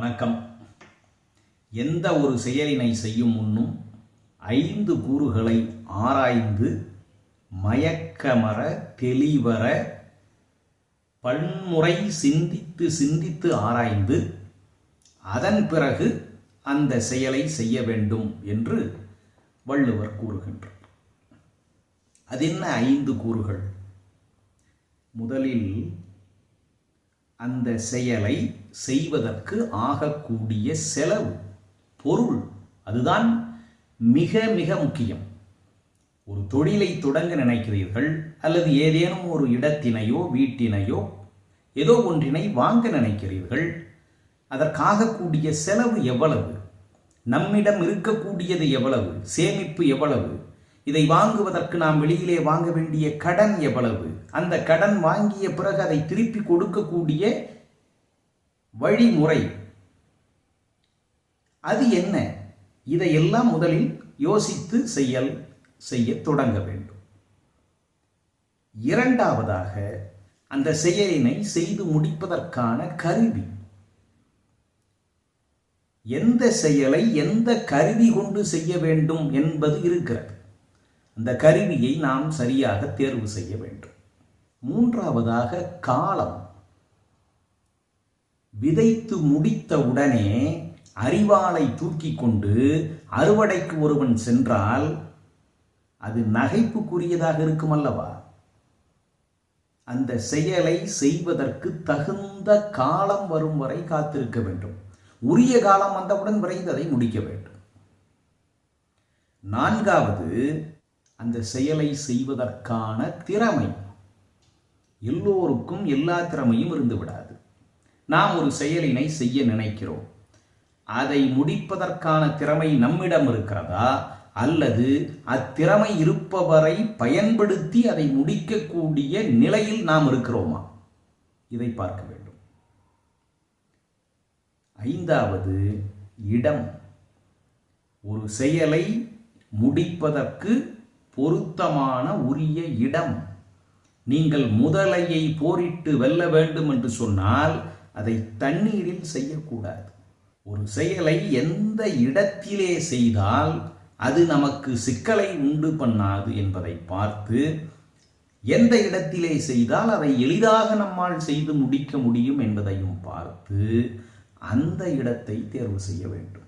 வணக்கம். எந்த ஒரு செயலினை செய்யும் முன்னும் ஐந்து கூறுகளை ஆராய்ந்து மயக்கமர தெளிவர பன்முறை சிந்தித்து சிந்தித்து ஆராய்ந்து அதன் பிறகு அந்த செயலை செய்ய வேண்டும் என்று வள்ளுவர் கூறுகின்றார். அது என்ன ஐந்து கூறுகள்? முதலில் அந்த செயலை செய்வதற்கு ஆகக்கூடிய செலவு பொருள் அதுதான் மிக மிக முக்கியம். ஒரு தொழிலை தொடங்க நினைக்கிறீர்கள் அல்லது ஏதேனும் ஒரு இடத்தினையோ வீட்டினையோ ஏதோ ஒன்றினை வாங்க நினைக்கிறீர்கள் அதற்காகக்கூடிய செலவு எவ்வளவு? நம்மிடம் இருக்கக்கூடியது எவ்வளவு? சேமிப்பு எவ்வளவு? இதை வாங்குவதற்கு நாம் வெளியிலே வாங்க வேண்டிய கடன் எவ்வளவு? அந்த கடன் வாங்கிய பிறகு அதை திருப்பி கொடுக்கக்கூடிய வழிமுறை. அது என்ன? இதையெல்லாம் முதலில் யோசித்து செயல் செய்ய தொடங்க வேண்டும். இரண்டாவதாக அந்த செயலினை செய்து முடிப்பதற்கான கருவி. எந்த செயலை எந்த கருவி கொண்டு செய்ய வேண்டும் என்பது இருக்கிறது. அந்த கருவியை நாம் சரியாக தேர்வு செய்ய வேண்டும். மூன்றாவதாக காலம். விதைத்து முடித்த உடனே அறிவாளை தூக்கி கொண்டு அறுவடைக்கு ஒருவன் சென்றால் அது நகைப்புக்குரியதாக இருக்கும் அல்லவா அந்த செயலை செய்வதற்கு தகுந்த காலம் வரும் வரை காத்திருக்க வேண்டும். உரிய காலம் வந்தவுடன் விரைந்து அதை முடிக்க வேண்டும். நான்காவது அந்த செயலை செய்வதற்கான திறமை. எல்லோருக்கும் எல்லா திறமையும் இருந்து விடாது நாம் ஒரு செயலினை செய்ய நினைக்கிறோம். அதை முடிப்பதற்கான திறமை நம்மிடம் இருக்கிறதா? அல்லது அத்திறமை இருப்பவரை பயன்படுத்தி அதை முடிக்கக்கூடிய நிலையில் நாம் இருக்கிறோமா? இதை பார்க்க வேண்டும். ஐந்தாவது இடம். ஒரு செயலை முடிப்பதற்கு பொருத்தமான உரிய இடம். நீங்கள் முதலையை போரிட்டு வெல்ல வேண்டும் என்று சொன்னால் அதை தண்ணீரில் செய்யக்கூடாது. ஒரு செயலை எந்த இடத்திலே செய்தால் அது நமக்கு சிக்கலை உண்டு பண்ணாது என்பதை பார்த்து எந்த இடத்திலே செய்தால் அதை எளிதாக நம்மால் செய்து முடிக்க முடியும் என்பதையும் பார்த்து அந்த இடத்தை தேர்வு செய்ய வேண்டும்.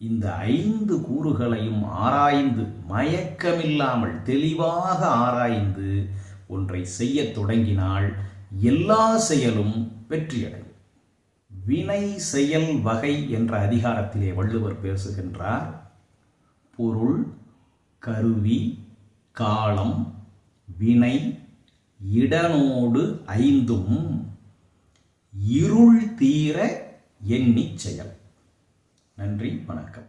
இந்த ஐந்து கூறுகளையும் ஆராய்ந்து மயக்கமில்லாமல் தெளிவாக ஆராய்ந்து ஒன்றை செய்ய தொடங்கினால் எல்லா செயலும் வெற்றியடையும். வினை செயல் வகை என்ற அதிகாரத்திலே வள்ளுவர் பேசுகின்றார். பொருள் கருவி காலம் வினை இடனோடு ஐந்தும் இருள் தீர எண்ணிச் செயல். நன்றி வணக்கம்.